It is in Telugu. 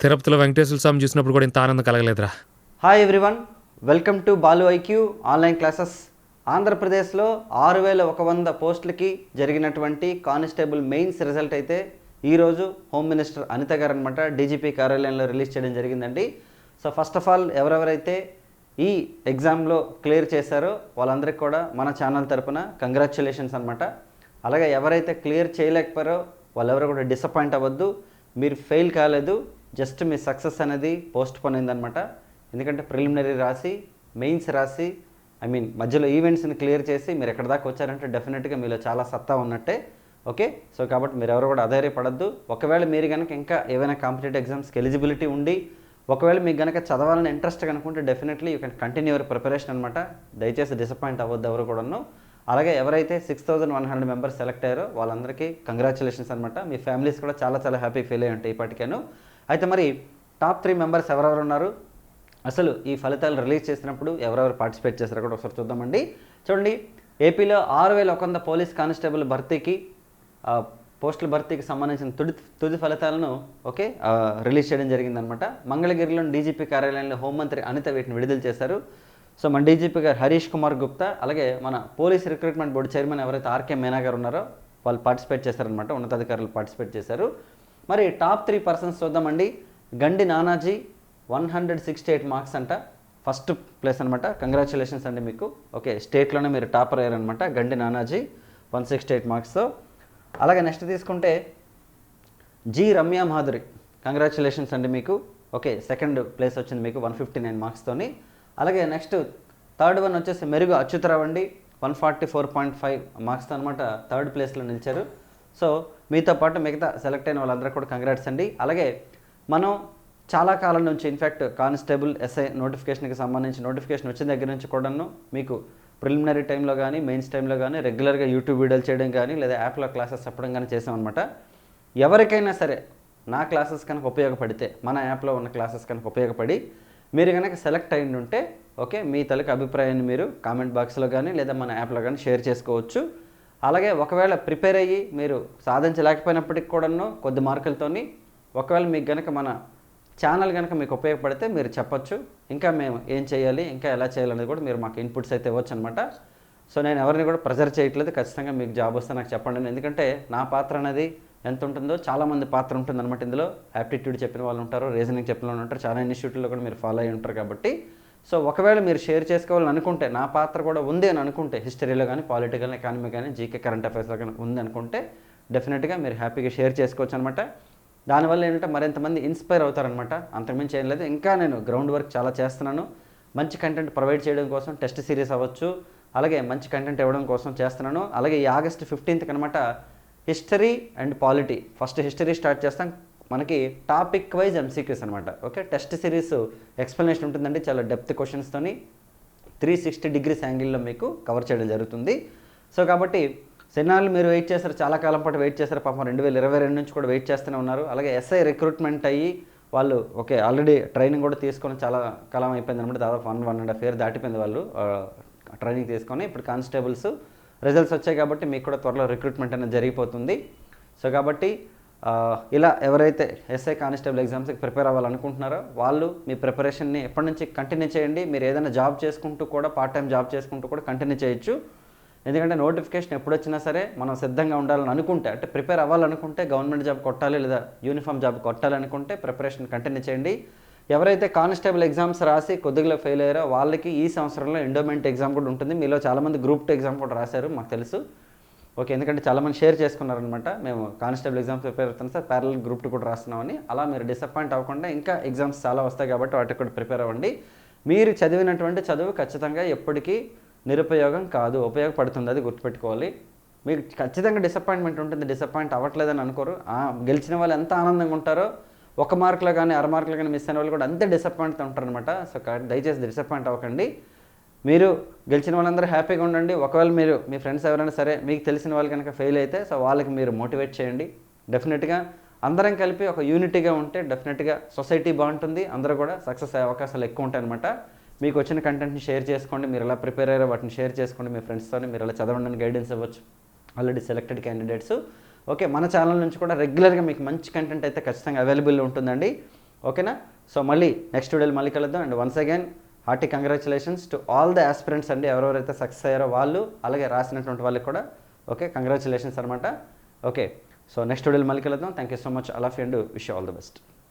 తిరుపతిలో వెంకటేశ్వర స్వామి చూసినప్పుడు కూడా ఇంత ఆనందం కలగలేదురా. Hi everyone welcome to Balu IQ online classes ఆంధ్రప్రదేశ్లో ఆరు వేల ఒక వంద పోస్టులకి జరిగినటువంటి కానిస్టేబుల్ మెయిన్స్ రిజల్ట్ అయితే ఈరోజు హోమ్ మినిస్టర్ అనిత గారు అనమాట డీజీపీ కార్యాలయంలో రిలీజ్ చేయడం జరిగిందండి. సో ఫస్ట్ ఆఫ్ ఆల్ ఎవరెవరైతే ఈ ఎగ్జామ్లో క్లియర్ చేశారో వాళ్ళందరికీ కూడా మన ఛానల్ తరపున కంగ్రాచులేషన్స్ అనమాట అలాగే ఎవరైతే క్లియర్ చేయలేకపోయారో వాళ్ళెవరు కూడా డిసప్పాయింట్ అవ్వద్దు. మీరు ఫెయిల్ కాలేదు జస్ట్ మీ సక్సెస్ అనేది పోస్ట్ పోన్ అయిందనమాట ఎందుకంటే ప్రిలిమినరీ రాసి మెయిన్స్ రాసి ఐ మీన్ మధ్యలో ఈవెంట్స్ని క్లియర్ చేసి మీరు ఎక్కడ దాకా వచ్చారంటే డెఫినెట్గా మీలో చాలా సత్తా ఉన్నట్టే. ఓకే సో కాబట్టి మీరు ఎవరు కూడా అధైర్యపడద్దు. ఒకవేళ మీరు కనుక ఇంకా ఏవైనా కాంపిటేటివ్ ఎగ్జామ్స్కి ఎలిజిబిలిటీ ఉండి ఒకవేళ మీకు కనుక చదవాలని interest కనుకుంటే definitely you can continue your preparation అనమాట దయచేసి డిసప్పాయింట్ అవ్వద్దు ఎవరు కూడాను. అలాగే ఎవరైతే six thousand one hundred members select అయ్యారో వాళ్ళందరికీ కంగ్రాచులేషన్స్ అనమాట మీ ఫ్యామిలీస్ కూడా చాలా చాలా హ్యాపీ ఫీల్ అయ్యి ఉంటాయి ఇప్పటికేను. అయితే మరి టాప్ త్రీ మెంబర్స్ ఎవరెవరు ఉన్నారు? అసలు ఈ ఫలితాలు రిలీజ్ చేసినప్పుడు ఎవరెవరు పార్టిసిపేట్ చేశారో కూడా ఒకసారి చూద్దామండి. చూడండి ఏపీలో ఆరు వేల ఒక వంద పోలీస్ కానిస్టేబుల్ భర్తీకి పోస్టుల భర్తీకి సంబంధించిన తుది తుది ఫలితాలను ఓకే రిలీజ్ చేయడం జరిగిందనమాట మంగళగిరిలోని డీజీపీ కార్యాలయంలో హోంమంత్రి అనిత వీటిని విడుదల చేశారు. సో మన డీజీపీ గారు హరీష్ కుమార్ గుప్తా అలాగే మన పోలీస్ రిక్రూట్మెంట్ బోర్డు చైర్మన్ ఎవరైతే ఆర్కే మేనా గారు ఉన్నారో వాళ్ళు పార్టిసిపేట్ చేశారనమాట ఉన్నతాధికారులు పార్టిసిపేట్ చేశారు. మరి టాప్ త్రీ పర్సన్స్ చూద్దామండి. Gandi Nanaji one hundred sixty eight marks అంట ఫస్ట్ ప్లేస్ అనమాట కంగ్రాచులేషన్స్ అండి మీకు. ఓకే స్టేట్లోనే మీరు topper అయ్యారనమాట Gandi Nanaji one sixty eight మార్క్స్తో అలాగే నెక్స్ట్ తీసుకుంటే జి రమ్య మాధురి కంగ్రాచులేషన్స్ అండి మీకు. ఓకే సెకండ్ ప్లేస్ వచ్చింది మీకు వన్ ఫిఫ్టీ నైన్ మార్క్స్తోని అలాగే నెక్స్ట్ థర్డ్ వన్ వచ్చేసి మెరుగు అచ్యుతరావు అండి. One forty four point five మార్క్స్తో అనమాట థర్డ్ ప్లేస్లో నిలిచారు. సో మీతో పాటు మిగతా సెలెక్ట్ అయిన వాళ్ళందరూ కూడా కంగ్రాట్స్ అండి. అలాగే మనం చాలా కాలం నుంచి ఇన్ఫ్యాక్ట్ కానిస్టేబుల్ ఎస్ఐ నోటిఫికేషన్కి సంబంధించి నోటిఫికేషన్ వచ్చిన దగ్గర నుంచి కూడాను మీకు ప్రిలిమినరీ టైంలో కానీ మెయిన్స్ టైంలో కానీ రెగ్యులర్గా యూట్యూబ్ వీడియోలు చేయడం కానీ లేదా యాప్లో క్లాసెస్ చెప్పడం కానీ చేసామన్నమాట ఎవరికైనా సరే నా క్లాసెస్ కనుక ఉపయోగపడితే మన యాప్లో ఉన్న క్లాసెస్ కనుక ఉపయోగపడి మీరు కనుక సెలెక్ట్ అయి ఉంటే ఓకే మీ తలకి అభిప్రాయాన్ని మీరు కామెంట్ బాక్స్లో కానీ లేదా మన యాప్లో కానీ షేర్ చేసుకోవచ్చు. అలాగే ఒకవేళ ప్రిపేర్ అయ్యి మీరు సాధించలేకపోయినప్పటికి కూడాను కొద్ది మార్కులతోని ఒకవేళ మీకు కనుక మన ఛానల్ కనుక మీకు ఉపయోగపడితే మీరు చెప్పచ్చు. ఇంకా మేము ఏం చేయాలి ఇంకా ఎలా చేయాలనేది కూడా మీరు మాకు ఇన్పుట్స్ అయితే ఇవ్వచ్చు అనమాట సో నేను ఎవరిని కూడా ప్రెజర్ చేయట్లేదు. ఖచ్చితంగా మీకు జాబ్ వస్తే నాకు చెప్పండి. ఎందుకంటే నా పాత్ర అనేది ఎంత ఉంటుందో చాలామంది పాత్ర ఉంటుంది అనమాట ఇందులో. యాప్టిట్యూడ్ చెప్పిన వాళ్ళు ఉంటారు రీజనింగ్ చెప్పిన వాళ్ళు ఉంటారు. చాలా ఇన్స్టిట్యూట్లో కూడా మీరు ఫాలో అయి ఉంటారు కాబట్టి. సో ఒకవేళ మీరు షేర్ చేసుకోవాలని అనుకుంటే నా పాత్ర కూడా ఉంది అని అనుకుంటే హిస్టరీలో కానీ పాలిటికల్ ఎకానమీ కానీ జీకే కరెంట్ అఫైర్స్లో కానీ ఉంది అనుకుంటే డెఫినెట్గా మీరు హ్యాపీగా షేర్ చేసుకోవచ్చు అనమాట దానివల్ల ఏంటంటే మరింతమంది ఇన్స్పైర్ అవుతారనమాట అంతకుమించి ఏం లేదు. ఇంకా నేను గ్రౌండ్ వర్క్ చాలా చేస్తున్నాను. మంచి కంటెంట్ ప్రొవైడ్ చేయడం కోసం టెస్ట్ సిరీస్ అవ్వచ్చు. అలాగే మంచి కంటెంట్ ఇవ్వడం కోసం చేస్తున్నాను. అలాగే ఈ ఆగస్ట్ ఫిఫ్టీన్త్ అనమాట history and polity. First history start చేస్తాం. మనకి టాపిక్ వైజ్ ఎంసీక్యూస్ అనమాట ఓకే? టెస్ట్ సిరీస్ ఎక్స్ప్లెనేషన్ ఉంటుందండి చాలా డెప్త్ క్వశ్చన్స్తోని త్రీ సిక్స్టీ డిగ్రీస్ యాంగిల్లో మీకు కవర్ చేయడం జరుగుతుంది. సో కాబట్టి సెన్నాళ్ళు మీరు వెయిట్ చేశారు చాలా కాలం పాటు వెయిట్ చేశారు. పాపం రెండు వేల ఇరవై రెండు నుంచి కూడా వెయిట్ చేస్తూనే ఉన్నారు. అలాగే ఎస్ఐ రిక్రూట్మెంట్ అయ్యి వాళ్ళు ఓకే ఆల్రెడీ ట్రైనింగ్ కూడా తీసుకొని చాలా కాలం అయిపోయింది అనమాట దాదాపు one one and half year దాటిపోయింది వాళ్ళు ట్రైనింగ్ తీసుకొని. ఇప్పుడు కానిస్టేబుల్స్ రిజల్ట్స్ వచ్చాయి కాబట్టి మీకు కూడా త్వరలో రిక్రూట్మెంట్ అనేది జరిగిపోతుంది. సో కాబట్టి ఇలా ఎవరైతే ఎస్ఐ కానిస్టేబుల్ ఎగ్జామ్స్కి ప్రిపేర్ అవ్వాలనుకుంటున్నారో వాళ్ళు మీ ప్రిపరేషన్ని ఎప్పటి నుంచి కంటిన్యూ చేయండి. మీరు ఏదైనా జాబ్ చేసుకుంటూ కూడా పార్ట్ టైం జాబ్ చేసుకుంటూ కూడా కంటిన్యూ చేయొచ్చు. ఎందుకంటే నోటిఫికేషన్ ఎప్పుడు వచ్చినా సరే మనం సిద్ధంగా ఉండాలని అనుకుంటే అంటే ప్రిపేర్ అవ్వాలనుకుంటే గవర్నమెంట్ జాబ్ కొట్టాలి లేదా యూనిఫామ్ జాబ్ కొట్టాలనుకుంటే ప్రిపరేషన్ కంటిన్యూ చేయండి. ఎవరైతే కానిస్టేబుల్ ఎగ్జామ్స్ రాసి కొద్దిగా ఫెయిల్ అయ్యారో వాళ్ళకి ఈ సంవత్సరంలో ఎండోమెంట్ ఎగ్జామ్ కూడా ఉంటుంది. మీలో చాలామంది గ్రూప్ టూ ఎగ్జామ్ కూడా రాశారు మాకు తెలుసు. ఓకే ఎందుకంటే చాలామంది షేర్ చేసుకున్నారనమాట మేము కానిస్టేబుల్ ఎగ్జామ్స్ ప్రిపేర్ అవుతాం సార్ ప్యారల్ గ్రూప్ టూ కూడా రాస్తున్నామని. అలా మీరు డిసప్పాయింట్ అవ్వకుండా ఇంకా ఎగ్జామ్స్ చాలా వస్తాయి కాబట్టి వాటికి కూడా ప్రిపేర్ అవ్వండి. మీరు చదివినటువంటి చదువు ఖచ్చితంగా ఎప్పటికీ నిరుపయోగం కాదు ఉపయోగపడుతుంది అది గుర్తుపెట్టుకోవాలి. మీకు ఖచ్చితంగా డిసప్పాయింట్మెంట్ ఉంటుంది డిసప్పాయింట్ అవ్వట్లేదని అనుకోరు. గెలిచిన వాళ్ళు ఎంత ఆనందంగా ఉంటారో ఒక మార్కులో కానీ అర మార్కులు కానీ మిస్ అయిన వాళ్ళు కూడా అంతే డిసప్పాయింట్ ఉంటారనమాట సో దయచేసి డిసప్పాయింట్ అవ్వకండి. మీరు గెలిచిన వాళ్ళందరూ హ్యాపీగా ఉండండి. ఒకవేళ మీరు మీ ఫ్రెండ్స్ ఎవరైనా సరే మీకు తెలిసిన వాళ్ళు కనుక ఫెయిల్ అయితే సో వాళ్ళకి మీరు మోటివేట్ చేయండి. డెఫినెట్గా అందరం కలిపి ఒక యూనిటీగా ఉంటే డెఫినెట్గా సొసైటీ బాగుంటుంది. అందరూ కూడా సక్సెస్ అయ్యే అవకాశాలు ఎక్కువ ఉంటాయి అనమాట మీకు వచ్చిన కంటెంట్ని షేర్ చేసుకోండి. మీరు ఎలా ప్రిపేర్ అయ్యారో వాటిని షేర్ చేసుకోండి. మీ ఫ్రెండ్స్తో మీరు ఎలా చదవండి గైడెన్స్ ఇవ్వచ్చు. ఆల్రెడీ సెలెక్టెడ్ క్యాండిడేట్స్ ఓకే మన ఛానల్ నుంచి కూడా రెగ్యులర్గా మీకు మంచి కంటెంట్ అయితే ఖచ్చితంగా అవైలబుల్ ఉంటుందండి. ఓకేనా? సో మళ్ళీ నెక్స్ట్ వీడియోలో మళ్ళీ కలుద్దాం. And once again hearty congratulations to all the aspirants అండి. ఎవరెవరైతే సక్సెస్ అయ్యారో వాళ్ళు అలాగే రాసినటువంటి వాళ్ళకి కూడా ఓకే కంగ్రాచులేషన్స్ అనమాట ఓకే సో నెక్స్ట్ వీడియోలో మళ్ళీ కలుద్దాం. Thank you so much love and wish all the best